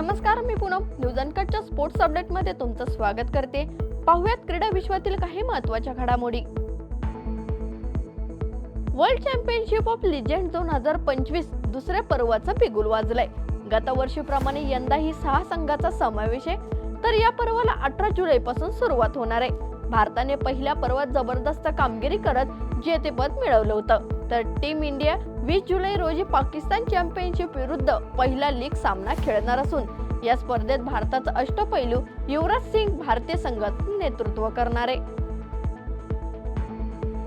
नमस्कार मी पूनम. न्यूज अनकटच्या स्पोर्ट्स अपडेटमध्ये तुमचं स्वागत करते. पाहुयात क्रीडा विश्वातील काही महत्त्वाच्या घडामोडी. वर्ल्ड चॅम्पियनशिप ऑफ लिजेंड दोन हजार पंचवीस दुसऱ्या पर्वाचं बिगुल वाजलंय. गतवर्षीप्रमाणे यंदाही सहा संघाचा समावेश आहे. तर या पर्वाला अठरा जुलै पासून सुरुवात होणार आहे. भारताने पहिल्या पर्वात जबरदस्त कामगिरी करत जेतेपद मिळवलं होतं. तर टीम इंडिया वीस जुलै रोजी पाकिस्तान चॅम्पियनशिप विरुद्ध पहिला लीग सामना खेळणार असून या स्पर्धेत भारताचा अष्टपैलू युवराज सिंग भारतीय संघात नेतृत्व करणार आहे.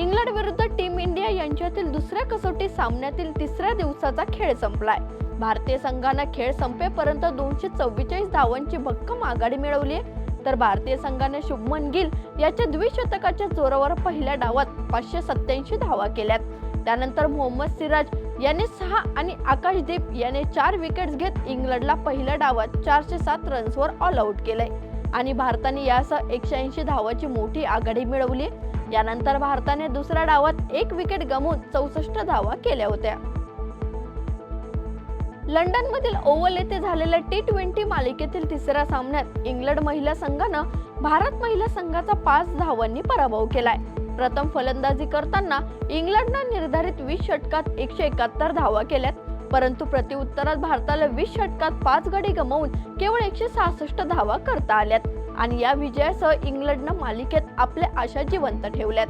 इंग्लंड विरुद्ध टीम इंडिया यांच्यातील दुसऱ्या कसोटी सामन्यातील तिसऱ्या दिवसाचा खेळ संपलाय. भारतीय संघानं खेळ संपेपर्यंत दोनशे चव्वेचाळीस धावांची भक्कम आघाडी मिळवली आहे तर भारतीय संघाने शुभमन गिल याच्या द्विशतकाच्या जोरावर पहिल्या डावात पाचशे सत्याऐंशी धावा केल्यात. त्यानंतर मोहम्मद सिराज याने सहा आणि आकाशदीप याने चार विकेट्स घेत इंग्लंडला पहिल्या डावात चारशे सात रन्सवर ऑल आउट केले आणि भारताने यासह एकशे ऐंशी धावाची मोठी आघाडी मिळवली. यानंतर भारताने दुसऱ्या डावात एक विकेट गमवून चौसष्ट धावा केल्या होत्या. लंडन मधील ओव्हल येथे झालेल्या टी ट्वेंटी मालिकेतील तिसऱ्या सामन्यात इंग्लंड महिला संघानं भारत महिला संघाचा पाच धावांनी पराभव केलाय. प्रथम फलंदाजी करताना इंग्लंडनं निर्धारित वीस षटकात एकशे एकाहत्तर धावा केल्यात. परंतु प्रतिउत्तरात भारताला वीस षटकात पाच गडी गमावून केवळ एकशे सहासष्ट धावा करता आल्यात. आणि या विजयासह इंग्लंडनं मालिकेत आपल्या आशा जिवंत ठेवल्यात.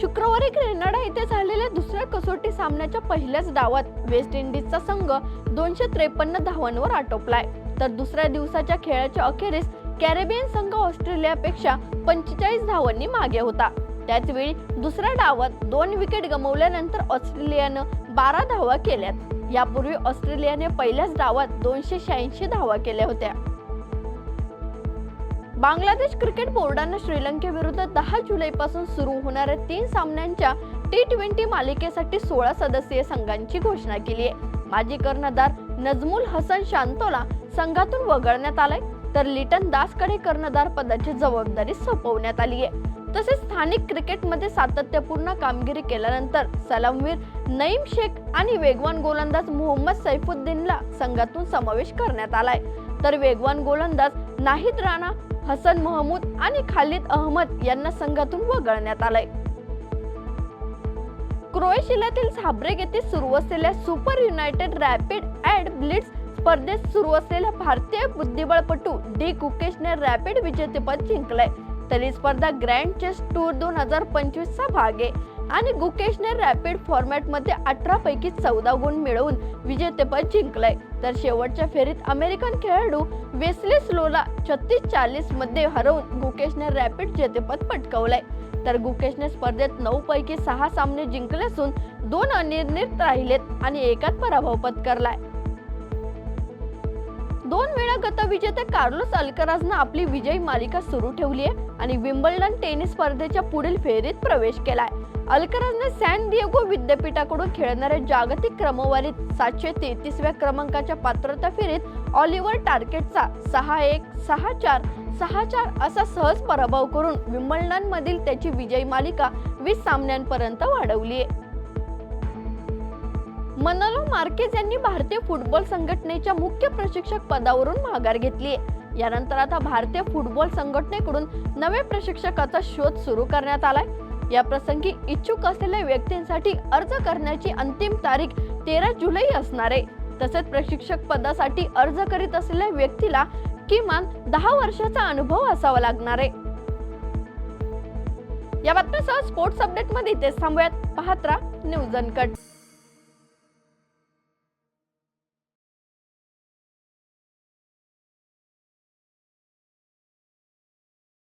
शुक्रवारी ग्रेनाडा येथे झालेल्या दुसऱ्या कसोटी सामन्याच्या पहिल्याच डावात वेस्ट इंडिजचा संघ दोनशे त्रेपन्न धावांवर आटोपलाय. तर दुसऱ्या दिवसाच्या खेळाच्या अखेरीस कॅरेबियन संघ ऑस्ट्रेलियापेक्षा पंचेचाळीस धावांनी मागे होता. त्याचवेळी दुसऱ्या डावात दोन विकेट गमावल्यानंतर ऑस्ट्रेलियानं बारा धावा केल्यात. यापूर्वी ऑस्ट्रेलियाने पहिल्याच डावात दोनशे शहाऐंशी धावा केल्या होत्या. बांगलादेश क्रिकेट बोर्डानं श्रीलंकेविरुद्ध दहा जुलैपासून सुरू होणाऱ्या तीन सामन्यांच्या टी ट्वेंटी मालिकेसाठी सोळा सदस्यीय संघांची घोषणा केली आहे माजी कर्णधार नजमुल हसन शांतोला संघातून वगळण्यात आलाय. तर लिटन दासकडे कर्णधार पदाची जबाबदारी सोपवण्यात आली आहे. तसेच स्थानिक क्रिकेटमध्ये सातत्यपूर्ण कामगिरी केल्यानंतर सलामवीर नईम शेख आणि वेगवान गोलंदाज मोहम्मद सैफुद्दीनला संघातून समावेश करण्यात आलाय. तर वेगवान गोलंदाज नाहीद राणा हसन महमूद आणि खालिद अहमद यांना संघातून वगळण्यात आलंय. क्रोएशियातील झाब्रेग येथे सुरू असलेल्या super united rapid and blitz स्पर्धेत सुरू असलेल्या भारतीय बुद्धिबळपटू डी कुकेशने रॅपिड विजेतेपद जिंकलंय. तर ही स्पर्धा ग्रँड चेस टूर दोन हजार पंचवीस चा भाग आहे. आणि गुकेशने रॅपिड फॉर्मॅटमध्ये अठरा पैकी चौदा गुण मिळवून विजेतेपद जिंकलंय. तर शेवटच्या फेरीत अमेरिकन खेळाडू वेस्ले स्लोला छत्तीस चाळीसमध्ये हरवून गुकेशने रॅपिड जेतेपद पटकवलंय. तर गुकेशने स्पर्धेत नऊ पैकी सहा सामने जिंकले असून दोन अनिर्णित राहिलेत आणि एकात पराभव पत्करलाय. दोन वेळा गतविजेते कार्लोस अल्कराजनं आपली विजयी मालिका सुरू ठेवली आहे आणि विम्बल्डन टेनिस स्पर्धेच्या पुढील फेरीत प्रवेश केलाय. अल्कराजने सॅन दिएगो विद्यापीठाकडून खेळणाऱ्या जागतिक क्रमवारीत सातशे तेहतीसव्या क्रमांकाच्या पात्रता फेरीत ऑलिव्हर टार्गेटचा सहा एक सहा चार सहा चार असा सहज पराभव करून विम्बल्डन मधील त्याची विजयी मालिका वीस सामन्यांपर्यंत वाढवली आहे. मनोलो मार्केज यांनी भारतीय फुटबॉल संघटनेच्या मुख्य प्रशिक्षक पदावरून माघार घेतली. आहे यानंतर आता भारतीय फुटबॉल संघटनेकडून नवे प्रशिक्षकाचा शोध सुरू करण्यात आलाय. या प्रसंगी इच्छुक असलेल्या व्यक्तींसाठी अर्ज करण्याची अंतिम तारीख तेरा जुलै असणार आहे. तसेच प्रशिक्षक पदासाठी अर्ज करीत असलेल्या व्यक्तीला किमान दहा वर्षाचा अनुभव असावा लागणार आहे. या बातमीसह स्पोर्ट्स अपडेटमध्ये इथेच थांबूयात. पाहत राहा न्यूज अनकट.